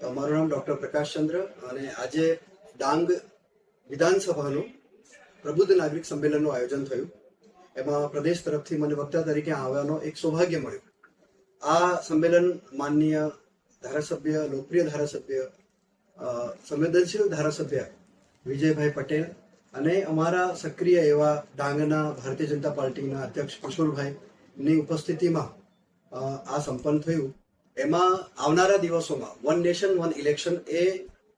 મારું નામ ડોક્ટર પ્રકાશચંદ્ર અને આજે ડાંગ વિધાનસભાનું પ્રબુદ્ધ નાગરિક સંમેલનનું આયોજન થયું. એમાં પ્રદેશ તરફથી મને વક્તા તરીકે આવવાનો એક સૌભાગ્ય મળ્યું. આ સંમેલન માનનીય ધારાસભ્ય, લોકપ્રિય ધારાસભ્ય સંવેદનશીલ ધારાસભ્ય વિજયભાઈ પટેલ અને અમારા સક્રિય એવા ડાંગના ભારતીય જનતા પાર્ટીના અધ્યક્ષ કિશોરભાઈની ઉપસ્થિતિમાં આ સંપન્ન થયું. એમાં આવનારા દિવસોમાં વન નેશન વન ઇલેક્શન એ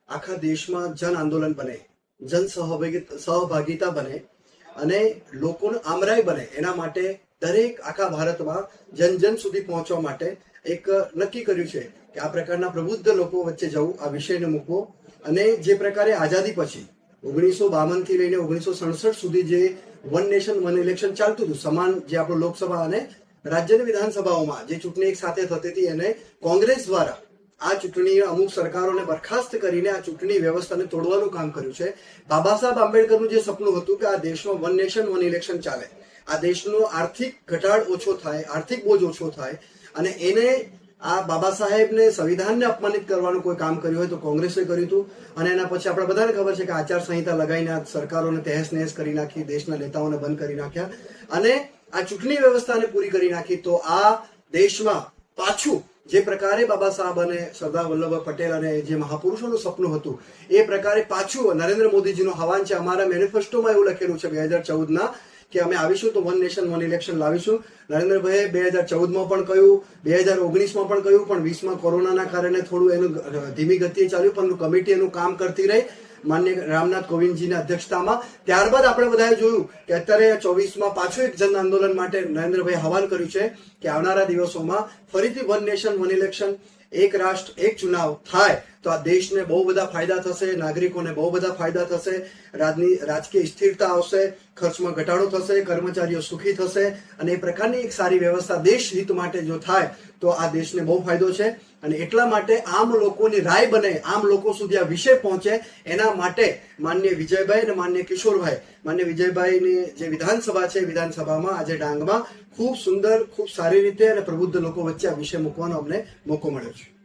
આખા દેશમાં જન આંદોલન બને, જન સહભાગી, સહભાગિતા બને અને લોકોનું આમરાય બને. એના માટે દરેક આખા ભારતમાં જન જન સુધી પહોંચવા માટે એક નક્કી કર્યું છે કે આ પ્રકારના પ્રબુદ્ધ લોકો વચ્ચે જવું, આ વિષયને મૂકવો અને જે પ્રકારે આઝાદી પછી ઓગણીસો બાવનથી લઈને ઓગણીસો સડસઠ સુધી જે વન નેશન વન ઇલેક્શન ચાલતું હતું, સમાન જે આપણું લોકસભા અને રાજ્યની વિધાનસભાઓમાં જે ચૂંટણી એક સાથે થતી હતી એને કોંગ્રેસ દ્વારા આ ચૂંટણી અમુક સરકારોને બરખાસ્ત કરીને આ ચૂંટણી વ્યવસ્થાને તોડવાનું કામ કર્યું છે. બાબા સાહેબ આંબેડકરનું જે સપનું હતું કે આ દેશમાં વન નેશન, વન ઇલેક્શન ચાલે. આ દેશનો આર્થિક ઘટાડ ઓછો થાય, આર્થિક બોજ ઓછો થાય અને એને આ બાબા સાહેબને સંવિધાનને અપમાનિત કરવાનું કોઈ કામ કર્યું હોય તો કોંગ્રેસે કર્યું હતું. અને એના પછી આપણે બધાને ખબર છે કે આચાર સંહિતા લગાવીને સરકારોને તહેસ નહેસ કરી નાખી, દેશના નેતાઓને બંધ કરી નાખ્યા. અને આ ચૂંટણી વ્યવસ્થાને પૂરી કરી નાખી. તો આ દેશમાં પાછું જે પ્રકારે બાબા સાહેબ અને સરદાર વલ્લભભાઈ પટેલ અને જે મહાપુરુષોનું સપનું હતું, એ પ્રકારે પાછું નરેન્દ્ર મોદીજીનું હવાન છે. અમારા મેનિફેસ્ટોમાં એવું લખેલું છે બે હજાર ચૌદના કે અમે આવીશું તો વન નેશન, વન ઇલેક્શન લાવીશું. નરેન્દ્રભાઈએ બે હજાર ચૌદમાં પણ કહ્યું, બે હજાર ઓગણીસમાં પણ કહ્યું, પણ વીસમાં કોરોનાના કારણે થોડું એનું ધીમી ગતિએ ચાલ્યું, પણ કમિટી એનું કામ કરતી રહી. માન્ય રામનાથ કોવિંદજીની અધ્યક્ષતામાં. ત્યારબાદ આપણે બધાએ જોયું કે અત્યારે ચોવીસમાં પાછું એક જન આંદોલન માટે નરેન્દ્રભાઈ હવાલ કર્યું છે કે આવનારા દિવસોમાં ફરીથી વન નેશન, વન ઇલેક્શન, એક રાષ્ટ્ર, એક ચુનાવ થાય તો આ દેશને બહુ બધા ફાયદા થશે, નાગરિકોને બહુ બધા ફાયદા થશે, રાજની રાજકીય સ્થિરતા આવશે, ખર્ચમાં ઘટાડો થશે, કર્મચારીઓ સુખી થશે અને એ પ્રકારની એક સારી વ્યવસ્થા દેશ હિત માટે જો થાય તો આ દેશને બહુ ફાયદો છે. અને એટલા માટે આમ લોકોની રાય બને, આમ લોકો સુધી આ વિષય પહોંચે, એના માટે માન્ય વિજયભાઈ અને માન્ય કિશોરભાઈ માન્ય વિજયભાઈની જે વિધાનસભા છે, વિધાનસભામાં આજે ડાંગમાં ખૂબ સુંદર, ખૂબ સારી રીતે અને પ્રબુદ્ધ લોકો વચ્ચે આ વિષય મૂકવાનો અમને મોકો મળ્યો છે.